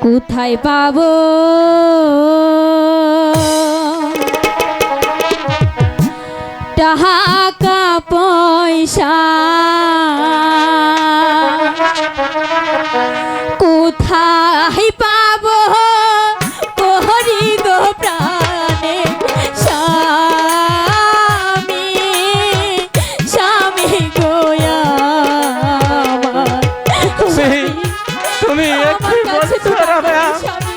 কোথায় পাব? টাকা পয়সা। কোথায় কি বলছো রাবেয়া এ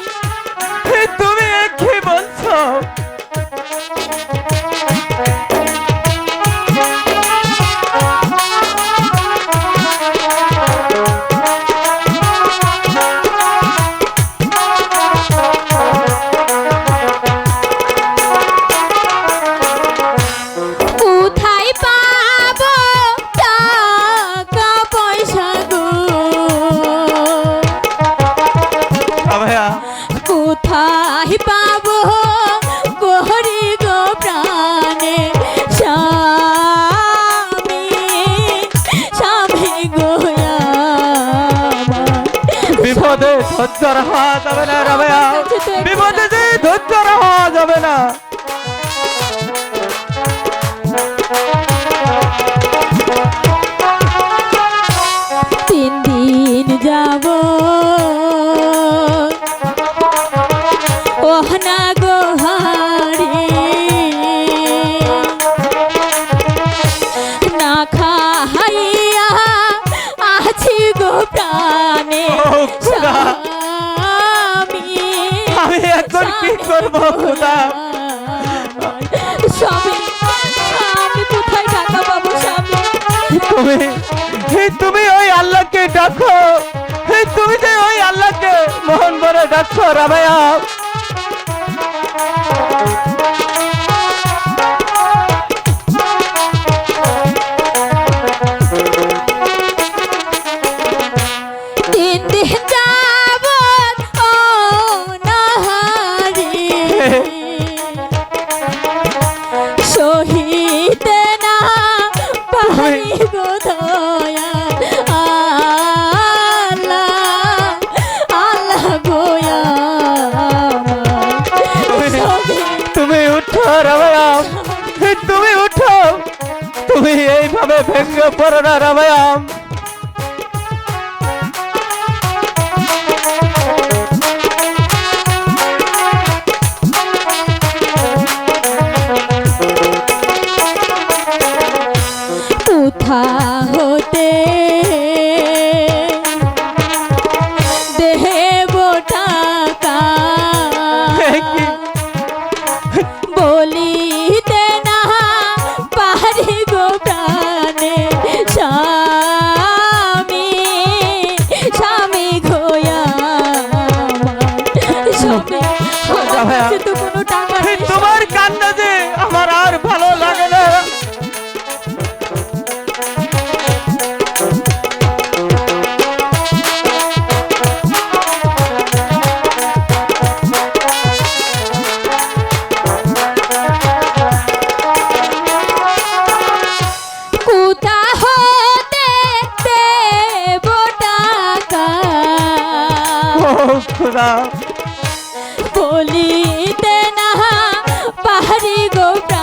কোথায় পাবো? গোহরি গো প্রাণে স্বামী স্বামী গোয়া বিপদে ধৈর্য রাখা যাবে না বিপদে যে ধৈর্য রাখা যাবে না। আমি এখন কি করব খোদা স্বামী আমি কোথায় টাকা পাবো স্বামী? তুমি তুমি ওই আল্লাহকে ডাকো। হে তুমি যে ওই আল্লাহকে মোহন বড় ডাকছো রাবেয়া তুমি এইভাবে ভেঙে পড়ো না রামায়াম কোথা হতে নেই। তোমার কান্না যে আমার আর ভালো লাগে না। কোথা বলিতে না পাহাড়ি গো